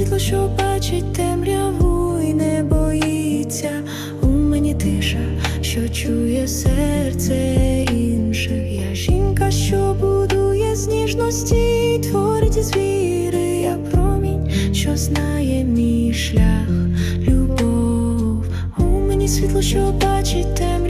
світло, що бачить темряву і не боїться. У мені тиша, що чує серце інших. Я жінка, що будує з ніжності, творить із віри. Я промінь, що знає мій шлях, любов. У мені світло, що бачить темряву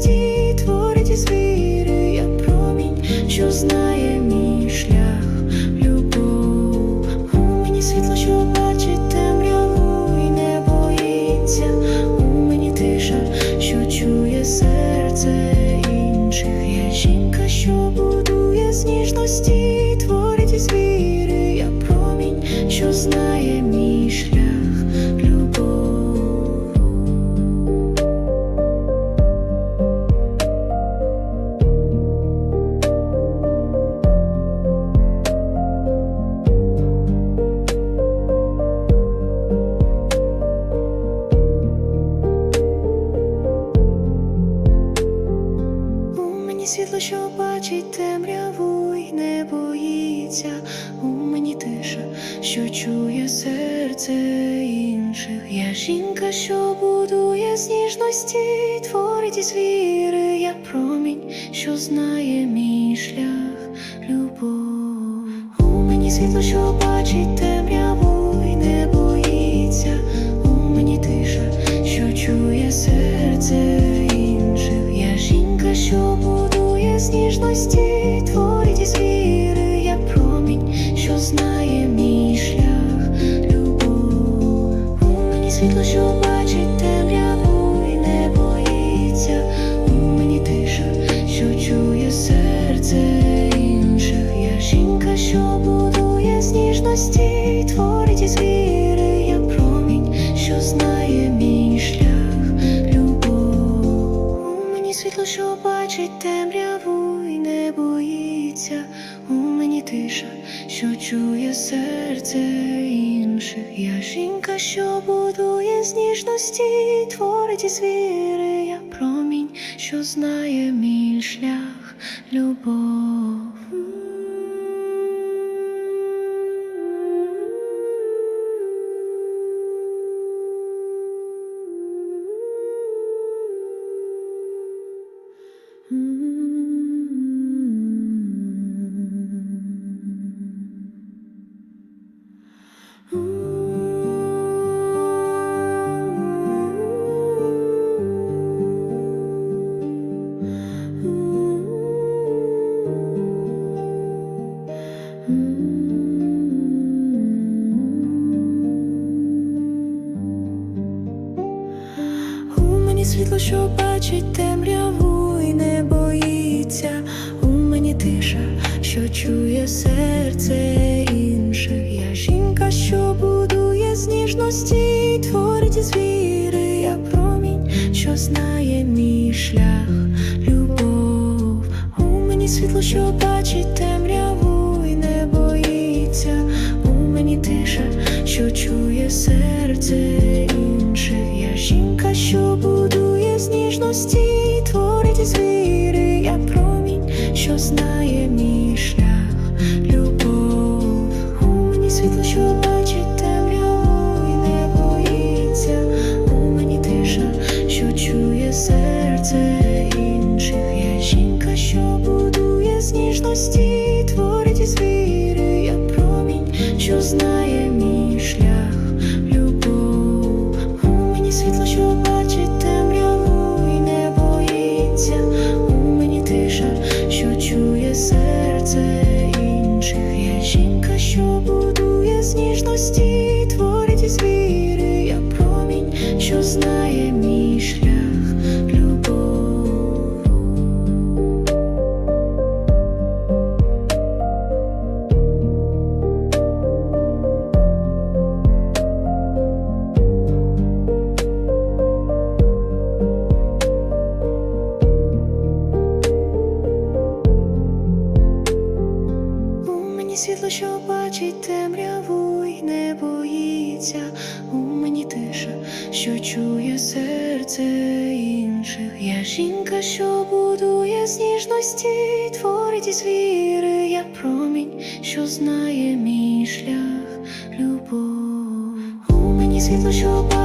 з і творить із віри. Я промінь, що знає мій шлях, любов. У мені світло, що бачить темряву і не боїться. У мені тиша, що чує серце інших. Я жінка, що будує з ніжності, світло, що бачить темряву і не боїться. У мені тиша, що чує серце інших. Я жінка, що будує з ніжності, творить із віри. Я промінь, що знає мій шлях, любов. У мені світло, що бачить темряву світло, що бачить темряву і не боїться. У мені тиша, що чує серце інших. Я жінка, що будує з ніжності, творить із віри. Я промінь, що знає мій шлях, любов. У мені світло, що бачить темряву тиша, що чує серце інших. Я жінка, що будує з ніжності, творить із віри. Я промінь, що знає мій шлях, любов. Бачить темряву і не боїться. У мені тиша, що чує серце інших. Я жінка, що будує з ніжності, і творить із. Я промінь, що знає мій шлях, любов. У мені світло, що бачить темряву і не боїться. У мені тиша, що чує серце інших. Я жінка, що промінь, Please світло, що бачить темряву й не боїться. У мені тиша, що чує серце інших. Я жінка, що будує з ніжності, творить із віри, я промінь, що знає мій шлях, любов. У мені світло, що бачить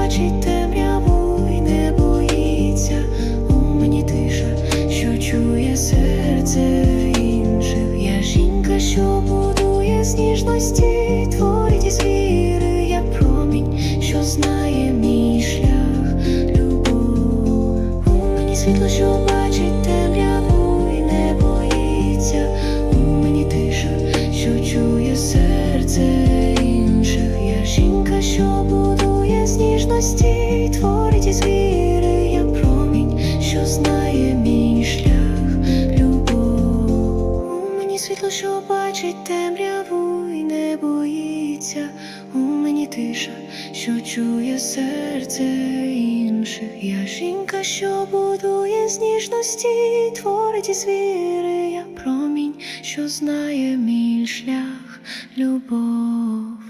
бачить темряву і не боїться, у мені тиша, що чує серце інших. Я жінка, що будує з ніжності, творить із віри я промінь, що знає мій шлях, любов.